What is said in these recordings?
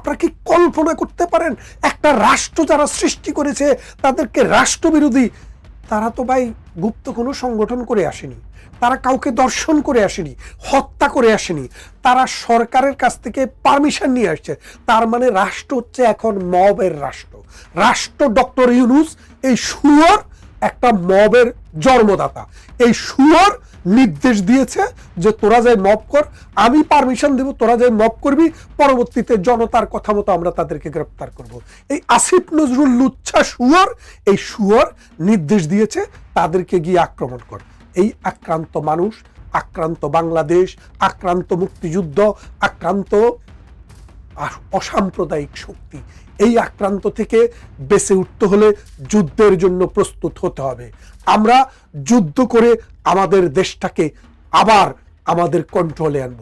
আপনারা কি কল্পনা করতে পারেন, একটা রাষ্ট্র যারা সৃষ্টি করেছে তাদেরকে রাষ্ট্রবিরোধী? তারা তো ভাই গুপ্ত কোনো সংগঠন করে আসেনি, তারা কাউকে দর্শন করে আসেনি, হত্যা করে আসেনি, তারা সরকারের কাছ থেকে পারমিশন নিয়ে আসছে। তার মানে রাষ্ট্র হচ্ছে এখন মবের রাষ্ট্র। রাষ্ট্র ডক্টর ইউনুস, এই সুয়র একটা মবের জন্মদাতা। এই সুয়র নির্দেশ দিয়েছে যে তোরা যাই মব কর, আমি পারমিশন দেব, তোরা যাই মব করবি, পরবর্তীতে জনতার কথা মতো আমরা তাদেরকে গ্রেপ্তার করব। এই আসিফ নজরুল লুচ্ছা সুয়র এই সুয়র নির্দেশ দিয়েছে তাদেরকে গিয়ে আক্রমণ কর। এই আক্রান্ত মানুষ, আক্রান্ত বাংলাদেশ, আক্রান্ত মুক্তিযুদ্ধ, আক্রান্ত অসাম্প্রদায়িক শক্তি। এই আক্রান্ত থেকে বেঁচে উঠতে হলে যুদ্ধের জন্য প্রস্তুত হতে হবে। আমরা যুদ্ধ করে আমাদের দেশটাকে আবার আমাদের কন্ট্রোলে আনব।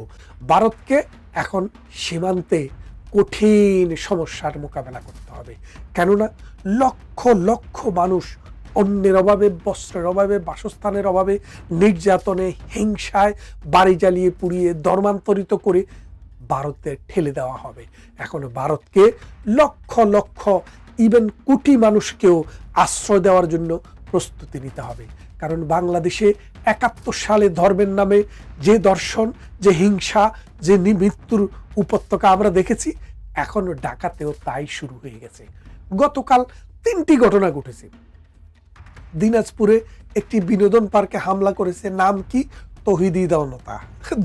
ভারতকে এখন সীমান্তে কঠিন সমস্যার মোকাবেলা করতে হবে। কেননা লক্ষ লক্ষ মানুষ অন্যের অভাবে, বস্ত্রের অভাবে, বাসস্থানের অভাবে, নির্যাতনে, হিংসায় বাড়ি জ্বালিয়ে পুড়িয়ে, ধর্মান্তরিত করে ভারতে ঠেলে দেওয়া হবে। এখন ভারতকে লক্ষ লক্ষ ইভেন কোটি মানুষকেও আশ্রয় দেওয়ার জন্য প্রস্তুতি নিতে হবে। কারণ বাংলাদেশে একাত্তর সালে ধর্মের নামে যে দর্শন, যে হিংসা, যে মৃত্যুর উপত্যকা আমরা দেখেছি, এখনও ডাকাতেও তাই শুরু হয়ে গেছে। গতকাল তিনটি ঘটনা ঘটেছে। দিনাজপুরে একটি বিনোদন পার্কে হামলা করেছে, নাম কি? তহিদি দৌনতা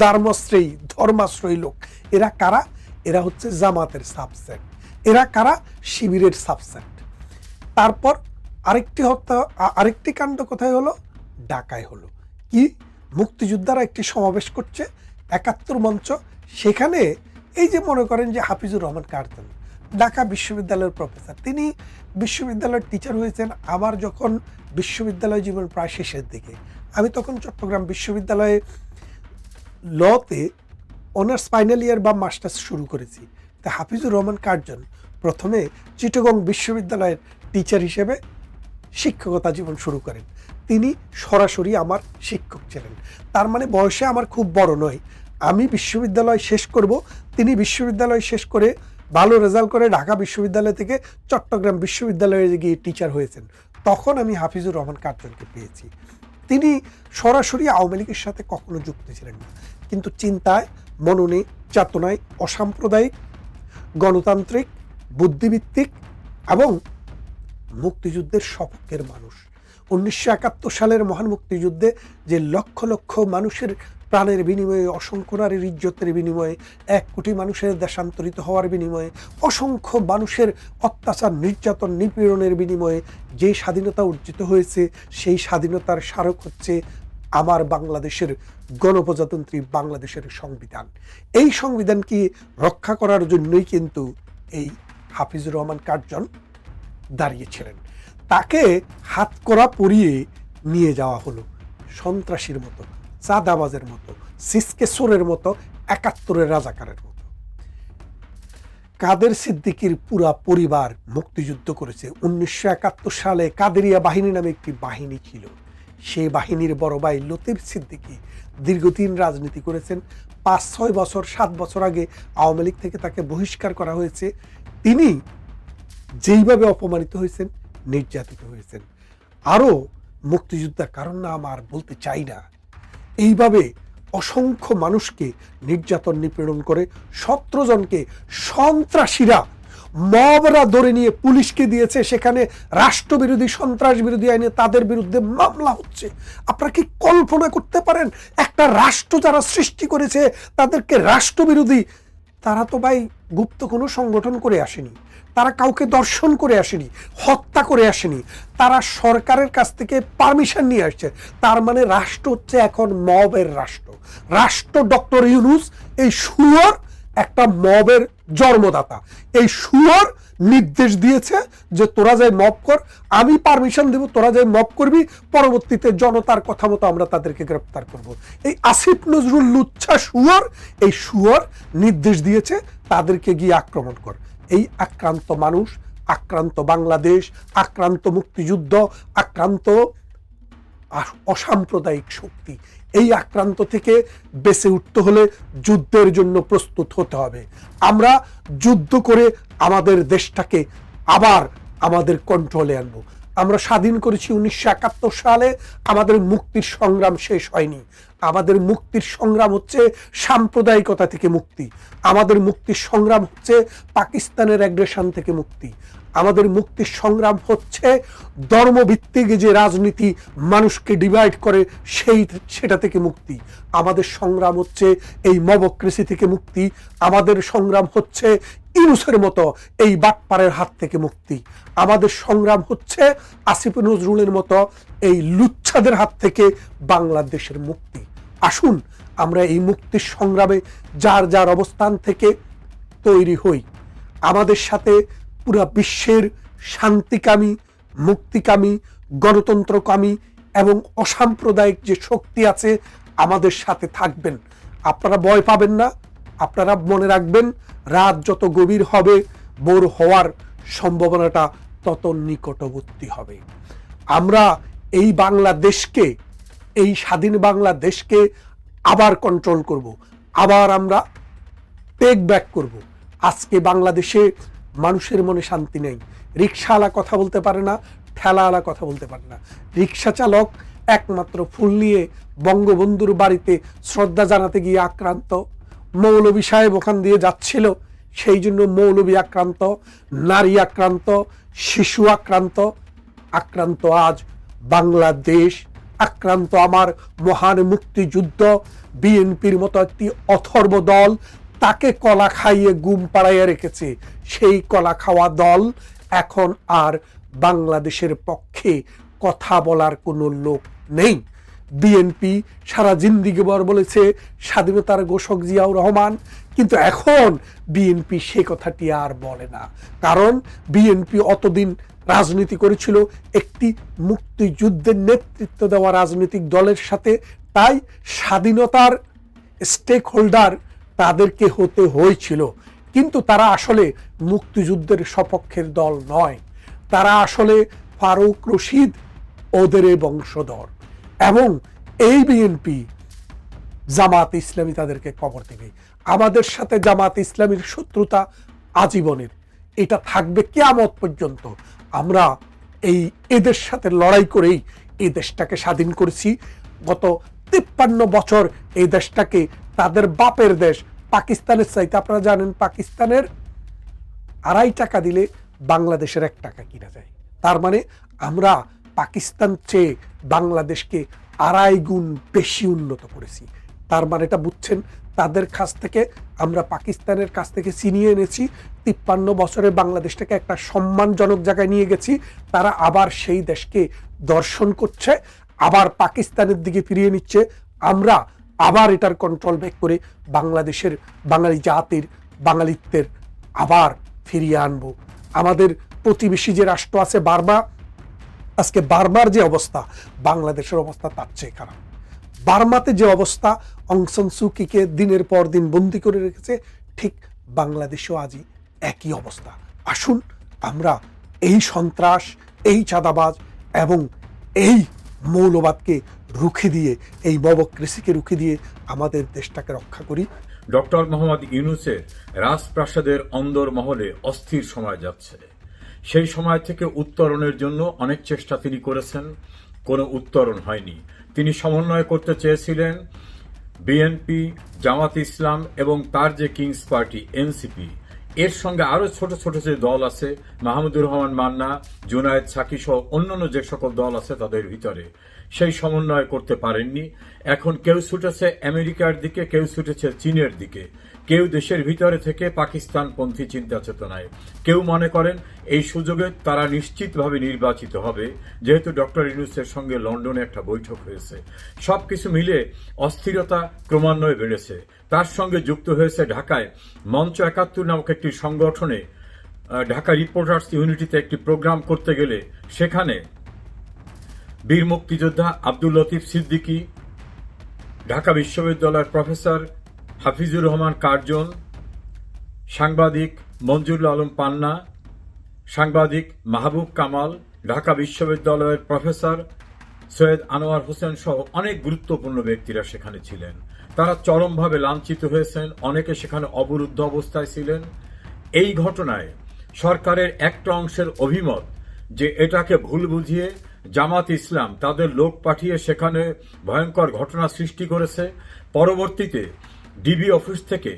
ধর্মশ্রেয়ী, ধর্মাশ্রয়ী লোক। এরা কারা? এরা হচ্ছে জামাতের সাবসেট এরা কারা? শিবিরের সাবসেট তারপর আরেকটি হত্যা আরেকটি কাণ্ড কোথায় হলো? ঢাকায় হলো। কি? মুক্তিযোদ্ধারা একটি সমাবেশ করছে, একাত্তর মঞ্চ। সেখানে এই যে মনে করেন যে হাফিজুর রহমান কার্জন ঢাকা বিশ্ববিদ্যালয়ের প্রফেসর তিনি বিশ্ববিদ্যালয়ের টিচার হয়েছেন। আমার যখন বিশ্ববিদ্যালয় জীবন প্রায় শেষের দিকে। আমি তখন চট্টগ্রাম বিশ্ববিদ্যালয়ে লতে অনার্স ফাইনাল ইয়ার বা মাস্টার্স শুরু করেছি। তা হাফিজুর রহমান কার্জন প্রথমে চিটগং বিশ্ববিদ্যালয়ের টিচার হিসেবে শিক্ষকতা জীবন শুরু করেন। তিনি সরাসরি আমার শিক্ষক ছিলেন। তার মানে বয়সে আমার খুব বড় নয়। আমি বিশ্ববিদ্যালয় শেষ করব। তিনি বিশ্ববিদ্যালয় শেষ করে ভালো রেজাল্ট করে ঢাকা বিশ্ববিদ্যালয় থেকে চট্টগ্রাম বিশ্ববিদ্যালয়ে গিয়ে টিচার হয়েছেন। তখন আমি হাফিজুর রহমান কার্জনকে পেয়েছি। তিনি সরাসরি আওয়ামী লীগের সাথে কখনো যুক্ত ছিলেন না। কিন্তু চিন্তায়, মননে, চেতনায় অসাম্প্রদায়িক, গণতান্ত্রিক বুদ্ধিভিত্তিক এবং মুক্তিযুদ্ধের সপক্ষের মানুষ। উনিশশো একাত্তর সালের মহান মুক্তিযুদ্ধে যে লক্ষ লক্ষ মানুষের প্রাণের বিনিময়ে, অসংখ্য নারীর ইজ্জতের বিনিময়ে, এক কোটি মানুষের দেশান্তরিত হওয়ার বিনিময়ে, অসংখ্য মানুষের অত্যাচার, নির্যাতন, নিপীড়নের বিনিময়ে যে স্বাধীনতা অর্জিত হয়েছে, সেই স্বাধীনতার স্মারক হচ্ছে আমার বাংলাদেশের গণপ্রজাতন্ত্রী বাংলাদেশের সংবিধান। এই সংবিধানকে রক্ষা করার জন্যই কিন্তু এই হাফিজুর রহমান কার্জন দাঁড়িয়েছিলেন তাকে হাতকড়া পরিয়ে নিয়ে যাওয়া হলো সন্ত্রাসীর মতো। চাঁদাবাজের মতো সিসকেশ্বরের মতো, একাত্তরের রাজাকারের মতো। কাদের সিদ্দিকির পুরা পরিবার মুক্তিযুদ্ধ করেছে? উনিশশো একাত্তর সালে কাদেরিয়া বাহিনী নামে একটি বাহিনী ছিল। সেই বাহিনীর বড় ভাই লতিফ সিদ্দিকী দীর্ঘদিন রাজনীতি করেছেন। পাঁচ, ছয় বছর, সাত বছর আগে আওয়ামী লীগ থেকে তাকে বহিষ্কার করা হয়েছে। তিনি যেইভাবে অপমানিত হয়েছেন, নির্যাতিত হয়েছেন। আরও মুক্তিযোদ্ধার কারণ নাম আর বলতে চাই না। এইভাবে অসংখ্য মানুষকে নির্যাতন নিপীড়ন করে সতেরো জনকে সন্ত্রাসীরা মবরা ধরে নিয়ে পুলিশকে দিয়েছে। সেখানে রাষ্ট্রবিরোধী সন্ত্রাস বিরোধী আইনে তাদের বিরুদ্ধে মামলা হচ্ছে। আপনারা কি কল্পনা করতে পারেন, একটা রাষ্ট্র যারা সৃষ্টি করেছে, তাদেরকে রাষ্ট্রবিরোধী তারা তো ভাই গুপ্ত কোনো সংগঠন করে আসেনি। তারা কাউকে দর্শন করে আসেনি, হত্যা করে আসেনি। তারা সরকারের কাছ থেকে পারমিশন নিয়ে আসছে। তার মানে রাষ্ট্র হচ্ছে এখন মবের রাষ্ট্র। রাষ্ট্র ডক্টর ইউনুস, এই সুয়র একটা মবের জন্মদাতা। এই সুয়র নির্দেশ দিয়েছে যে তোরা যাই মব কর, আমি পারমিশন দেব, তোরা যাই মব করবি, পরবর্তীতে জনতার কথা মতো আমরা তাদেরকে গ্রেপ্তার করব। এই আসিফ নজরুল লুচ্ছা সুয়র এই সুয়র নির্দেশ দিয়েছে তাদেরকে গিয়ে আক্রমণ কর। এই আক্রান্ত মানুষ, আক্রান্ত বাংলাদেশ, আক্রান্ত মুক্তিযুদ্ধ, আক্রান্ত অসাম্প্রদায়িক শক্তি। এই আক্রান্ত থেকে বেঁচে উঠতে হলে যুদ্ধের জন্য প্রস্তুত হতে হবে। আমরা যুদ্ধ করে আমাদের দেশটাকে আবার আমাদের কন্ট্রোলে আনব। আমরা স্বাধীন করেছি উনিশশো একাত্তর সালে, আমাদের মুক্তির সংগ্রাম শেষ হয়নি। আমাদের মুক্তির সংগ্রাম হচ্ছে সাম্প্রদায়িকতা থেকে মুক্তি। আমাদের মুক্তির সংগ্রাম হচ্ছে পাকিস্তানের অ্যাগ্রেশন থেকে মুক্তি। আমাদের মুক্তির সংগ্রাম হচ্ছে ধর্মভিত্তিক যে রাজনীতি মানুষকে ডিভাইড করে, সেই সেটা থেকে মুক্তি। আমাদের সংগ্রাম হচ্ছে এই মবক্রেসি থেকে মুক্তি। আমাদের সংগ্রাম হচ্ছে ইনুসের মতো এই বাটপাড়ের হাত থেকে মুক্তি। আমাদের সংগ্রাম হচ্ছে আসিফ নজরুলের মতো এই লুচ্ছাদের হাত থেকে বাংলাদেশের মুক্তি। আসুন, আমরা এই মুক্তির সংগ্রামে যার যার অবস্থান থেকে তৈরি হই। আমাদের সাথে পুরা বিশ্বের শান্তিকামী, মুক্তিকামী, গণতন্ত্রকামী এবং অসাম্প্রদায়িক যে শক্তি আছে আমাদের সাথে থাকবেন। আপনারা ভয় পাবেন না, আপনারা মনে রাখবেন, রাত যত গভীর হবে বোর হওয়ার সম্ভাবনাটা তত নিকটবর্তী হবে। আমরা এই বাংলাদেশকে, এই স্বাধীন বাংলাদেশকে আবার কন্ট্রোল করব। আবার আমরা টেক ব্যাক করব। আজকে বাংলাদেশে মানুষের মনে শান্তি নেই। রিক্সাওয়ালা কথা বলতে পারে না, ঠেলাওয়ালা কথা বলতে পারে না। রিক্সা চালক একমাত্র ফুল নিয়ে বঙ্গবন্ধুর বাড়িতে শ্রদ্ধা জানাতে গিয়ে আক্রান্ত। মৌলবী সাহেব ওখান দিয়ে যাচ্ছিল, সেই জন্য মৌলবী আক্রান্ত, নারী আক্রান্ত, শিশু আক্রান্ত। আক্রান্ত আজ বাংলাদেশ, আক্রান্ত আমার মহান মুক্তিযুদ্ধ। বিএনপির মতো একটি অথর্ব দল তাকে কলা খাইয়ে গুম পাড়াইয়া রেখেছে। সেই কলা খাওয়া দল এখন আর বাংলাদেশের পক্ষে কথা বলার কোনো লোক নেই। বিএনপি সারা জিন্দিগিবর বলেছে, স্বাধীনতার ঘোষক জিয়াউর রহমান। কিন্তু এখন বিএনপি সে কথাটি আর বলে না। কারণ বিএনপি অতদিন রাজনীতি করেছিল, একটি মুক্তিযুদ্ধের নেতৃত্ব দেওয়া রাজনৈতিক দলের সাথে। তাই স্বাধীনতার স্টেক হোল্ডার তাদেরকে হতে হয়েছিল। কিন্তু তারা আসলে মুক্তিযুদ্ধের সপক্ষের দল নয়। তারা আসলে ফারুক রশিদ, ওদের বংশধর। এবং এই বিএনপি জামাত ইসলামী তাদেরকে কবর দেবে। আমাদের সাথে জামাত ইসলামীর শত্রুতা আজীবনের। এটা থাকবে কেয়ামত পর্যন্ত। আমরা এই এদের সাথে লড়াই করেই এই দেশটাকে স্বাধীন করেছি। গত তিপ্পান্ন বছর এই দেশটাকে, তাদের বাপের দেশ পাকিস্তানের চাইতে। আপনারা জানেন, পাকিস্তানের আড়াই টাকা দিলে বাংলাদেশের এক টাকা কিনা যায়। তার মানে আমরা পাকিস্তান চেয়ে বাংলাদেশকে আড়াই গুণ বেশি উন্নত করেছি। তার মানে এটা বুঝছেন, তাদের কাছ থেকে, আমরা পাকিস্তানের কাছ থেকে ছিনিয়ে এনেছি, তিপ্পান্ন বছরে বাংলাদেশটাকে একটা সম্মানজনক জায়গায় নিয়ে গেছি, তারা আবার সেই দেশকে দর্শন করছে আবার পাকিস্তানের দিকে ফিরিয়ে নিচ্ছে। আমরা আবার এটার কন্ট্রোল ব্যাক করে বাংলাদেশের বাঙালি জাতির, বাঙালিত্বের আবার ফিরিয়ে আনব। আমাদের প্রতিবেশী যে রাষ্ট্র আছে বার্মা, আজকে বার্মার যে অবস্থা, বাংলাদেশের অবস্থা তার চেয়ে খারাপ। বার্মাতে যে অবস্থা অংসন সুকিকে দিনের পর দিন বন্দি করে রেখেছে, ঠিক বাংলাদেশেও আজই একই অবস্থা। আসুন, আমরা এই সন্ত্রাস, এই চাঁদাবাজ এবং এই মৌলবাদকে রুখে দিয়ে, এই মবক্রেসিকে রুখে দিয়ে আমাদের দেশটাকে রক্ষা করি। ডক্টর মোহাম্মদ ইউনুসের রাজপ্রাসাদের অন্দর মহলে অস্থির সময় যাচ্ছে। সেই সময় থেকে উত্তরণের জন্য অনেক চেষ্টা তিনি করেছেন, কোনো উত্তরণ হয়নি। তিনি সমন্বয় করতে চেয়েছিলেন, বিএনপি, জামাত ইসলাম এবং তার যে কিংস পার্টি, এনসিপি এর সঙ্গে আরও ছোট ছোট যে দল আছে, মাহমুদুর রহমান মান্না, জুনায়েদ সাকি সহ অন্যান্য যে সকল দল আছে তাদের ভিতরে, সেই সমন্বয় করতে পারেননি। এখন কেউ ছুটেছে আমেরিকার দিকে, কেউ ছুটেছে চীনের দিকে। কেউ দেশের ভিতরে থেকে পাকিস্তানপন্থী চিন্তা চেতনায় কেউ মনে করেন এই সুযোগে তারা নিশ্চিতভাবে নির্বাচিত হবে, যেহেতু ডক্টর ইউনুসের সঙ্গে লন্ডনে একটা বৈঠক হয়েছে। সব কিছু মিলে অস্থিরতা ক্রমান্বয়ে বেড়েছে। তার সঙ্গে যুক্ত হয়েছে ঢাকায় মঞ্চ একাত্তর নামক একটি সংগঠনে ঢাকা রিপোর্টার্স ইউনিটিতে একটি প্রোগ্রাম করতে গেলে সেখানে বীর মুক্তিযোদ্ধা আব্দুল লতিফ সিদ্দিকী, ঢাকা বিশ্ববিদ্যালয়ের প্রফেসর হাফিজুর রহমান কার্জন, সাংবাদিক মঞ্জুরুল আলম পান্না, সাংবাদিক মাহবুব কামাল, ঢাকা বিশ্ববিদ্যালয়ের প্রফেসর সৈয়দ আনোয়ার হোসেন সহ অনেক গুরুত্বপূর্ণ ব্যক্তিরা সেখানে ছিলেন। তারা চরমভাবে লাঞ্ছিত হয়েছেন, অনেকে সেখানে অবরুদ্ধ অবস্থায় ছিলেন। এই ঘটনায় সরকারের একটা অংশের অভিমত যে এটাকে ভুল বুঝিয়ে জামাত ইসলাম তাদের লোক পাঠিয়ে সেখানে ভয়ঙ্কর ঘটনা সৃষ্টি করেছে। পরবর্তীতে ডিবি অফিস থেকে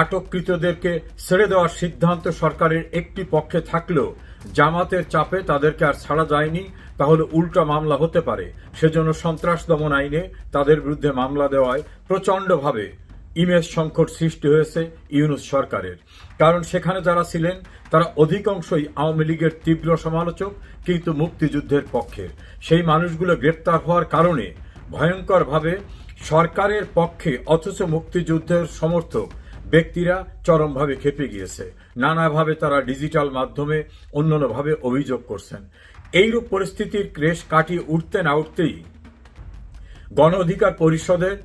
আটককৃতদেরকে ছেড়ে দেওয়ার সিদ্ধান্ত সরকারের একটি পক্ষে থাকলেও জামাতের চাপে তাদেরকে আর ছাড়া যায়নি, তাহলে উল্টা মামলা হতে পারে। সেজন্য সন্ত্রাস দমন আইনে তাদের বিরুদ্ধে মামলা দেওয়ায় প্রচণ্ডভাবে ইমেজ সংকট সৃষ্টি হয়েছে ইউনুস সরকারের। কারণ সেখানে যারা ছিলেন, তারা অধিকাংশই আওয়ামী লীগের তীব্র সমালোচক, কিন্তু মুক্তিযুদ্ধের পক্ষের। সেই মানুষগুলো গ্রেপ্তার হওয়ার কারণে ভয়ঙ্করভাবে সরকারের পক্ষে অথচ মুক্তিযুদ্ধের সমর্থক ব্যক্তিরা চরমভাবে খেপে গিয়েছে। নানাভাবে তারা ডিজিটাল মাধ্যমে অন্যান্যভাবে অভিযোগ করছেন। এইরূপ পরিস্থিতির ক্রেশ কাটিয়ে উঠতে না উঠতেই গণ অধিকার পরিষদের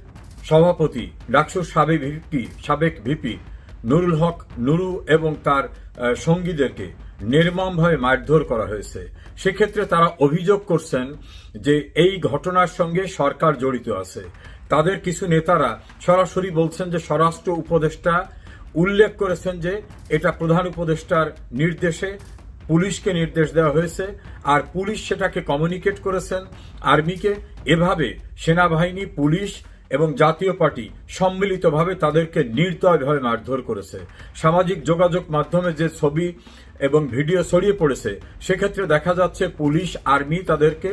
সভাপতি ডাকসুর সাবেক ভিপি সাবেক ভিপি নুরুল হক নুরু এবং তার সঙ্গীদেরকে নির্মমভাবে মারধর করা হয়েছে। সেক্ষেত্রে তারা অভিযোগ করছেন যে এই ঘটনার সঙ্গে সরকার জড়িত আছে। তাদের কিছু নেতারা সরাসরি বলছেন যে স্বরাষ্ট্র উপদেষ্টা উল্লেখ করেছেন যে এটা প্রধান উপদেষ্টার নির্দেশে পুলিশকে নির্দেশ দেওয়া হয়েছে আর পুলিশ সেটাকে কমিউনিকেট করেছেন আর্মিকে। এভাবে সেনাবাহিনী, পুলিশ এবং জাতীয় পার্টি সম্মিলিতভাবে তাদেরকে নির্দয়ভাবে মারধর করেছে। সামাজিক যোগাযোগ মাধ্যমে যে ছবি এবং ভিডিও ছড়িয়ে পড়েছে, সেক্ষেত্রে দেখা যাচ্ছে পুলিশ, আর্মি তাদেরকে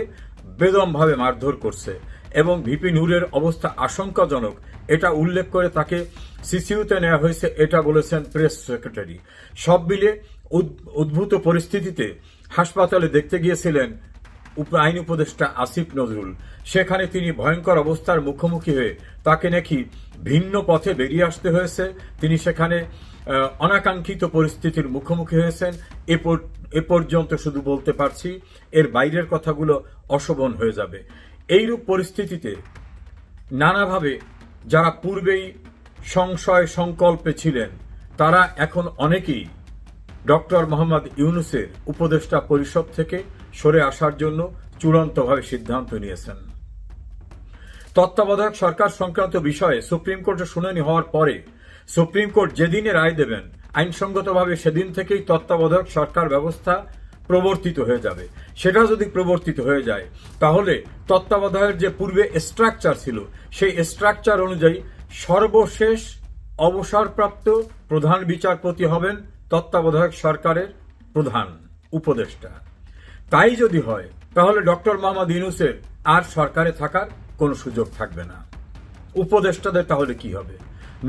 বেদমভাবে মারধর করছে। এবং ভিপি নূরের অবস্থা আশঙ্কাজনক। এটা উল্লেখ করে তাকে সিসিউতে নেওয়া হয়েছে, এটা বলেছেন প্রেস সেক্রেটারি। সব মিলে উদ- উদ্ভূত পরিস্থিতিতে হাসপাতালে দেখতে গিয়েছিলেন আইন উপদেষ্টা আসিফ নজরুল। সেখানে তিনি ভয়ঙ্কর অবস্থার মুখোমুখি হয়ে তাকে নাকি ভিন্ন পথে বেরিয়ে আসতে হয়েছে। তিনি সেখানে অনাকাঙ্ক্ষিত পরিস্থিতির মুখোমুখি হয়েছেন। এ পর্যন্ত শুধু বলতে পারছি, এর বাইরের কথাগুলো অশোভন হয়ে যাবে। এইরূপ পরিস্থিতিতে নানাভাবে যারা পূর্বেই সংশয় সংকল্পে ছিলেন, তারা এখন অনেকেই ডক্টর মোহাম্মদ ইউনুসের উপদেষ্টা পরিষদ থেকে সরে আসার জন্য চূড়ান্তভাবে সিদ্ধান্ত নিয়েছেন। তত্ত্বাবধায়ক সরকার সংক্রান্ত বিষয়ে সুপ্রিম কোর্টে শুনানি হওয়ার পরে সুপ্রিম কোর্ট যেদিনে রায় দেবেন, আইনসঙ্গতভাবে সেদিন থেকেই তত্ত্বাবধায়ক সরকার ব্যবস্থা প্রবর্তিত হয়ে যাবে। সেটা যদি প্রবর্তিত হয়ে যায়, তাহলে তত্ত্বাবধায়ক যে পূর্বে স্ট্রাকচার ছিল, সেই স্ট্রাকচার অনুযায়ী সর্বশেষ অবসরপ্রাপ্ত প্রধান বিচারপতি হবেন তত্ত্বাবধায়ক সরকারের প্রধান উপদেষ্টা। তাই যদি হয়, তাহলে ডক্টর মোহাম্মদ ইউনুসের আর সরকারে থাকার কোনো সুযোগ থাকবে না। উপদেষ্টাদের তাহলে কি হবে?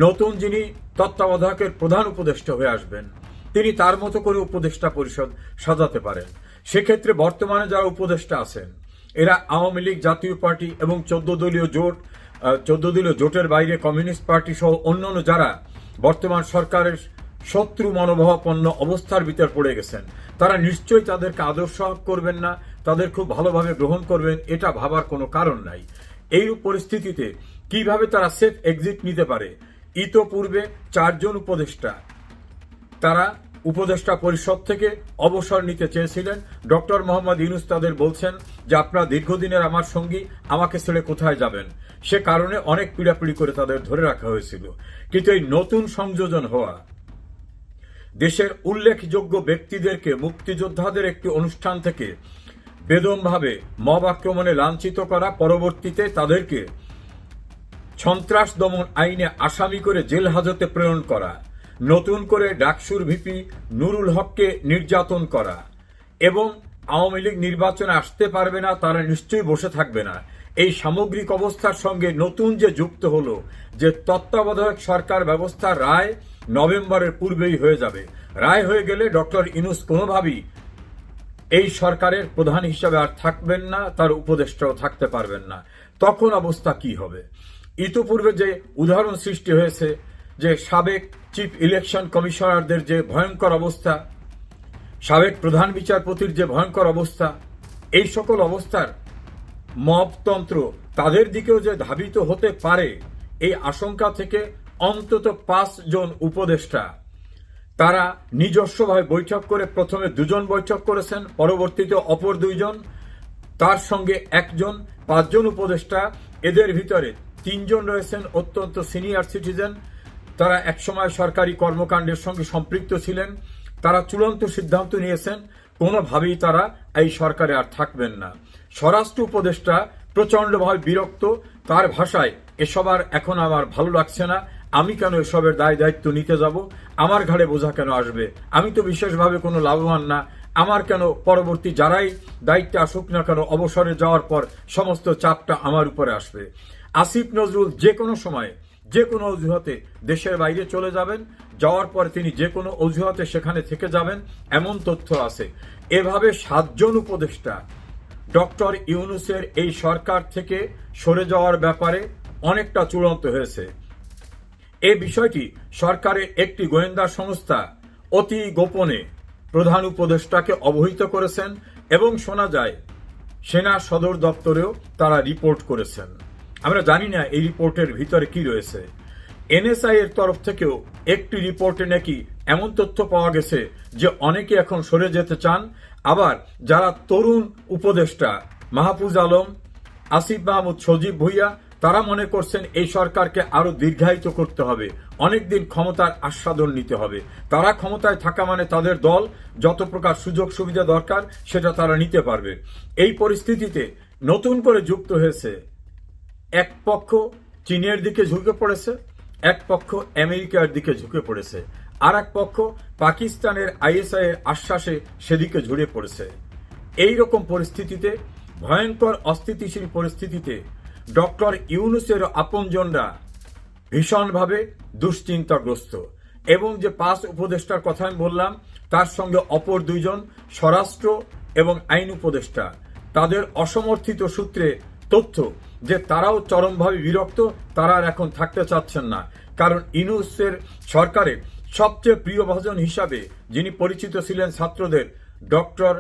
নতুন যিনি তত্ত্বাবধায়কের প্রধান উপদেষ্টা হয়ে আসবেন তিনি তার মতো করে উপদেষ্টা পরিষদ সাজাতে পারেন। সেক্ষেত্রে বর্তমানে যারা উপদেষ্টা আছেন, এরা আওয়ামী লীগ, জাতীয় পার্টি এবং চোদ্দ দলীয় জোট চোদ্দ দলীয় জোটের বাইরে কমিউনিস্ট পার্টি সহ অন্যান্য যারা বর্তমান সরকারের শত্রু মনোভাবাপন্ন অবস্থার ভিতর পড়ে গেছেন, তারা নিশ্চয়ই তাদেরকে আদর্শ করবেন না, তাদের খুব ভালোভাবে গ্রহণ করবেন, এটা ভাবার কোনো কারণ নাই। এই পরিস্থিতিতে কীভাবে তারা সেফ এক্সিট নিতে পারে, ইতোপূর্বে চারজন উপদেষ্টা, তারা উপদেষ্টা পরিষদ থেকে অবসর নিতে চেয়েছিলেন। ডক্টর মোহাম্মদ ইউনুস তাদের বলছেন যে, আপনারা দীর্ঘদিনের আমার সঙ্গী, আমাকে ছেড়ে কোথায় যাবেন? সে কারণে অনেক পীড়াপিড়ি করে তাদের ধরে রাখা হয়েছিল। কিন্তু এই নতুন সংযোজন হওয়া, দেশের উল্লেখযোগ্য ব্যক্তিদেরকে মুক্তিযোদ্ধাদের একটি অনুষ্ঠান থেকে বেদমভাবে মব আক্রমণে লাঞ্ছিত করা, পরবর্তীতে তাদেরকে সন্ত্রাস দমন আইনে আসামি করে জেল হাজতে প্রেরণ করা নতুন করে ডাকসুর ভিপি নুরুল হককে নির্যাতন করা। এবং আওয়ামী লীগ নির্বাচনে আসতে পারবে না, তারা নিশ্চয়ই বসে থাকবে না। এই সামগ্রিক অবস্থার সঙ্গে নতুন যে যুক্ত হলো, যে তত্ত্বাবধায়ক সরকার ব্যবস্থার রায় নভেম্বরের পূর্বেই হয়ে যাবে। রায় হয়ে গেলে ডক্টর ইনুস কোনোভাবেই এই সরকারের প্রধান হিসাবে আর থাকবেন না, তার উপদেষ্টাও থাকতে পারবেন না। তখন অবস্থা কি হবে? ইতোপূর্বে যে উদাহরণ সৃষ্টি হয়েছে, যে সাবেক চিফ ইলেকশন কমিশনারদের যে ভয়ঙ্কর অবস্থা, সাবেক প্রধান বিচারপতির যে ভয়ঙ্কর অবস্থা, এই সকল অবস্থার মপতন্ত্র তাদের দিকেও যে ধাবিত হতে পারে, এই আশঙ্কা থেকে অন্তত পাঁচ জন উপদেষ্টা। তারা নিজস্বভাবে বৈঠক করে প্রথমে দুজন বৈঠক করেছেন, পরবর্তীতে অপর দুইজন, তার সঙ্গে একজন, পাঁচজন উপদেষ্টা। এদের ভিতরে তিনজন রয়েছেন অত্যন্ত সিনিয়র সিটিজেন। তারা একসময় সরকারি কর্মকাণ্ডের সঙ্গে সম্পৃক্ত ছিলেন। তারা চূড়ান্ত সিদ্ধান্ত নিয়েছেন, কোনোভাবেই তারা এই সরকারে আর থাকবেন না। স্বরাষ্ট্র উপদেষ্টা প্রচণ্ডভাবে বিরক্ত, তার ভাষায় এসব আর এখন আমার ভালো লাগছে না, আমি কেন এসবের দায় দায়িত্ব নিতে যাব? আমার ঘাড়ে বোঝা কেন আসবে? আমি তো বিশেষভাবে কোনো লাভবান না। আমার কেন পরবর্তী যারাই দায়িত্বে আসুক না কেন অবসরে যাওয়ার পর সমস্ত চাপটা আমার উপরে আসবে? আসিফ নজরুল যে কোনো সময় যে কোনো অজুহাতে দেশের বাইরে চলে যাবেন, যাওয়ার পর তিনি যে কোনো অজুহাতে সেখানে থেকে যাবেন, এমন তথ্য আছে। এভাবে সাতজন উপদেষ্টা ডক্টর ইউনুসের এই সরকার থেকে সরে যাওয়ার ব্যাপারে অনেকটা চূড়ান্ত হয়েছে। এ বিষয়টি সরকারের একটি গোয়েন্দা সংস্থা অতি গোপনে প্রধান উপদেষ্টাকে অবহিত করেছেন এবং শোনা যায়, সেনা সদর দপ্তরেও তারা রিপোর্ট করেছেন। আমরা জানি না এই রিপোর্টের ভিতরে কি রয়েছে। এনএসআই এর তরফ থেকেও একটি রিপোর্টে নাকি এমন তথ্য পাওয়া গেছে যে অনেকে এখন সরে যেতে চান। আবার যারা তরুণ উপদেষ্টা মাহফুজ আলম, আসিফ মাহমুদ, সজীব ভুইয়া, তারা মনে করছেন এই সরকারকে আরও দীর্ঘায়িত করতে হবে। অনেকদিন ক্ষমতার আস্বাদন নিতে হবে। তারা ক্ষমতায় থাকা মানে তাদের দল, যত প্রকার সুযোগ সুবিধা দরকার, সেটা তারা নিতে পারবে। এই পরিস্থিতিতে নতুন করে যুক্ত হয়েছে এক পক্ষ চীনের দিকে ঝুঁকে পড়েছে, এক পক্ষ আমেরিকার দিকে ঝুঁকে পড়েছে আর এক পক্ষ পাকিস্তানের আইএসআই এর আশ্বাসে সেদিকে ঝুড়ে পড়েছে। এই রকম পরিস্থিতিতে, ভয়ঙ্কর অস্থিতিশীল পরিস্থিতিতে ডক্টর ইউনুসের আপনজনরা ভীষণভাবে দুশ্চিন্তাগ্রস্ত এবং যে পাঁচ উপদেষ্টার কথা আমি বললাম, তার সঙ্গে অপর দুইজন স্বরাষ্ট্র এবং আইন উপদেষ্টা। তাদের অসমর্থিত সূত্রে তথ্য যে তারাও চরমভাবে বিরক্ত, তারা আর এখন থাকতে চাচ্ছেন না। কারণ ইনুসের সরকারের সবচেয়ে প্রিয় ভাজন হিসাবে যিনি পরিচিত ছিলেন ছাত্রদের, ডক্টর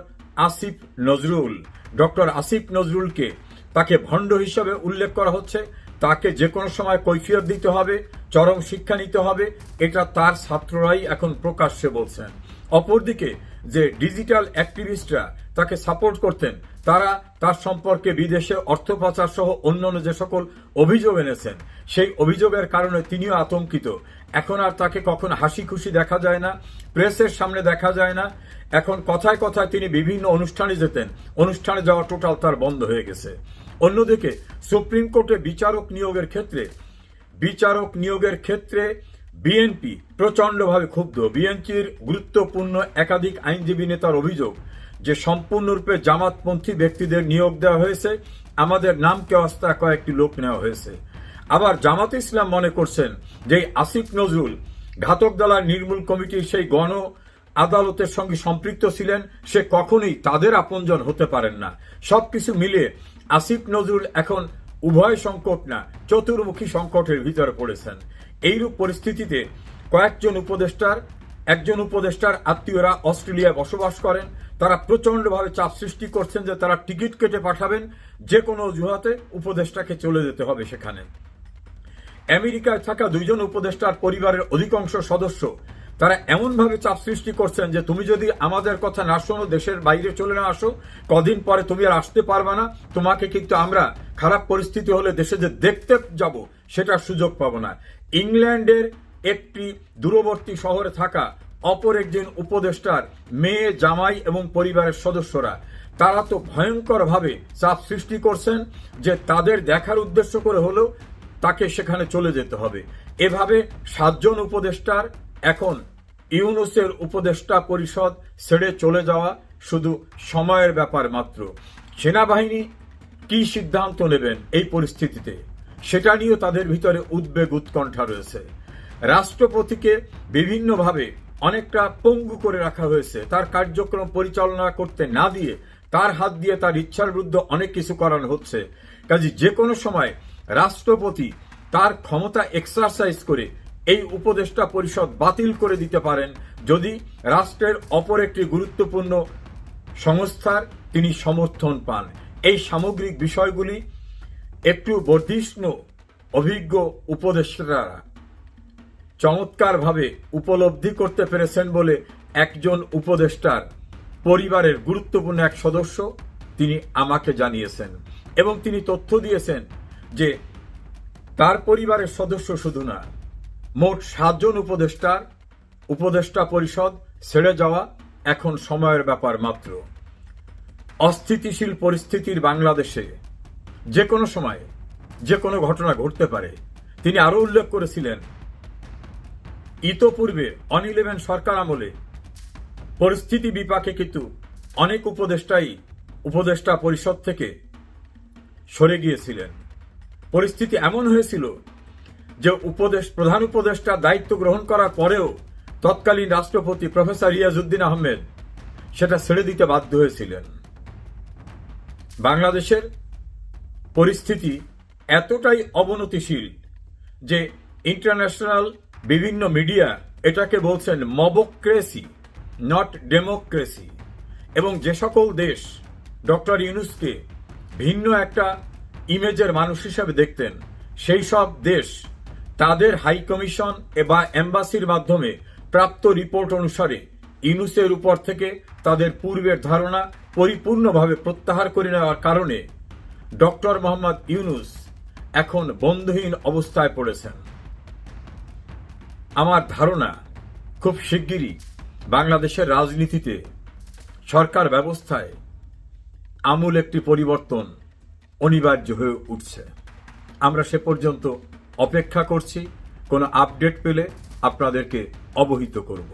আসিফ নজরুল। ডক্টর আসিফ নজরুলকে তাকে ভণ্ড হিসাবে উল্লেখ করা হচ্ছে। তাকে যে কোনো সময় কৈফিয়ত দিতে হবে, চরম শিক্ষা নিতে হবে, এটা তার ছাত্ররাই এখন প্রকাশ্যে বলছেন। অপরদিকে যে ডিজিটাল অ্যাক্টিভিস্টরা তাকে সাপোর্ট করতেন। তারা তার সম্পর্কে বিদেশে অর্থ পাচার সহ অন্যান্য যে সকল অভিযোগ এনেছেন, সেই অভিযোগের কারণে তিনিও আতঙ্কিত। এখন আর তাকে কখন হাসি খুশি দেখা যায় না, প্রেসের সামনে দেখা যায় না। এখন কথায় কথায় তিনি বিভিন্ন অনুষ্ঠানে যেতেন। অনুষ্ঠানে যাওয়া টোটাল তার বন্ধ হয়ে গেছে। অন্যদিকে সুপ্রিম কোর্টে বিচারক নিয়োগের ক্ষেত্রে, বিচারক নিয়োগের ক্ষেত্রে বিএনপি প্রচণ্ডভাবে ক্ষুব্ধ। বিএনপির গুরুত্বপূর্ণ একাধিক আইনজীবী নেতার অভিযোগ যে সম্পূর্ণরূপে জামাতপন্থী ব্যক্তিদের নিয়োগ দেওয়া হয়েছে, আমাদের নামকে অস্তা কয়েকটি লোক নেওয়া হয়েছে। আবার জামাত ইসলাম মনে করছেন যে আসিফ নজরুল, ঘাতক দলার নির্মূল কমিটির সেই গণ আদালতের সঙ্গে সম্পৃক্ত ছিলেন, সে কখনোই তাদের আপনজন হতে পারেন না। সবকিছু মিলিয়ে আসিফ নজরুল এখন উভয় সংকট না, চতুর্মুখী সংকটের ভিতরে পড়েছেন। এইরূপ পরিস্থিতিতে কয়েকজন উপদেষ্টার, একজন উপদেষ্টার আত্মীয়রা অস্ট্রেলিয়ায় বসবাস করেন তারা প্রচন্ডভাবে চাপ সৃষ্টি করছেন যে তারা টিকিট কেটে পাঠাবেন যে কোনো অজুহাতে উপদেষ্টাকে চলে যেতে হবে সেখানে। আমেরিকায় থাকা দুইজন উপদেষ্টার পরিবারের অধিকাংশ সদস্য তারা এমনভাবে চাপ সৃষ্টি করছেন যে তুমি যদি আমাদের কথা না শোনো, দেশের বাইরে চলে না আসো, কদিন পরে তুমি আর আসতে পারবে না, তোমাকে কিন্তু আমরা খারাপ পরিস্থিতি হলে দেশে যে দেখতে যাব, সেটার সুযোগ পাবো না। ইংল্যান্ডের একটি দূরবর্তী শহরে থাকা অপর একজন উপদেষ্টার মেয়ে, জামাই এবং পরিবারের সদস্যরা। তারা তো ভয়ঙ্করভাবে চাপ সৃষ্টি করছেন যে তাদের দেখার উদ্দেশ্য করে হলেও তাকে সেখানে চলে যেতে হবে। এভাবে সাতজন উপদেষ্টার এখন ইউনুসের উপদেষ্টা পরিষদ ছেড়ে চলে যাওয়া শুধু সময়ের ব্যাপার মাত্র। সেনাবাহিনী কি সিদ্ধান্ত নেবেন এই পরিস্থিতিতে? সেটা নিয়েও তাদের ভিতরে উদ্বেগ উৎকণ্ঠা রয়েছে। রাষ্ট্রপতিকে বিভিন্নভাবে অনেকটা পঙ্গু করে রাখা হয়েছে। তার কার্যক্রম পরিচালনা করতে না দিয়ে তার হাত দিয়ে তার ইচ্ছার বিরুদ্ধে অনেক কিছু করানো হচ্ছে। কাজে যে কোনো সময় রাষ্ট্রপতি তার ক্ষমতা এক্সারসাইজ করে এই উপদেষ্টা পরিষদ বাতিল করে দিতে পারেন যদি রাষ্ট্রের অপর একটি গুরুত্বপূর্ণ সংস্থার তিনি সমর্থন পান। এই সামগ্রিক বিষয়গুলি একটু বর্ধিষ্ণু, অভিজ্ঞ উপদেষ্টারা চমৎকারভাবে উপলব্ধি করতে পেরেছেন বলে একজন উপদেষ্টার পরিবারের গুরুত্বপূর্ণ এক সদস্য তিনি আমাকে জানিয়েছেন এবং তিনি তথ্য দিয়েছেন যে তার পরিবারের সদস্য শুধু না, মোট সাতজন উপদেষ্টার উপদেষ্টা পরিষদ ছেড়ে যাওয়া এখন সময়ের ব্যাপার মাত্র। অস্থিতিশীল পরিস্থিতির বাংলাদেশে যে কোনো সময় যে কোনো ঘটনা ঘটতে পারে। তিনি আরও উল্লেখ করেছিলেন ইতোপূর্বে অন ইলেভেন সরকার আমলে পরিস্থিতি বিপাকে কিন্তু অনেক উপদেষ্টাই উপদেষ্টা পরিষদ থেকে সরে গিয়েছিলেন। পরিস্থিতি এমন হয়েছিল যে উপদেশ, প্রধান উপদেষ্টা দায়িত্ব গ্রহণ করার পরেও তৎকালীন রাষ্ট্রপতি প্রফেসর রিয়াজউদ্দিন আহমেদ সেটা ছেড়ে দিতে বাধ্য হয়েছিলেন। বাংলাদেশের পরিস্থিতি এতটাই অবনতিশীল যে ইন্টারন্যাশনাল বিভিন্ন মিডিয়া এটাকে বলছেন মবক্রেসি নট ডেমোক্রেসি এবং যে সকল দেশ ডক্টর ইউনুসকে ভিন্ন একটা ইমেজের মানুষ হিসেবে দেখতেন, সেই সব দেশ তাদের হাই কমিশন বা এম্বাসির মাধ্যমে প্রাপ্ত রিপোর্ট অনুসারে ইউনুসের উপর থেকে তাদের পূর্বের ধারণা পরিপূর্ণভাবে প্রত্যাহার করে নেওয়ার কারণে ডক্টর মোহাম্মদ ইউনুস এখন বন্ধহীন অবস্থায় পড়েছেন। আমার ধারণা খুব শিগগিরই বাংলাদেশের রাজনীতিতে সরকার ব্যবস্থায় আমূল একটি পরিবর্তন অনিবার্য হয়ে উঠছে। আমরা সে পর্যন্ত অপেক্ষা করছি, কোনো আপডেট পেলে আপনাদেরকে অবহিত করব।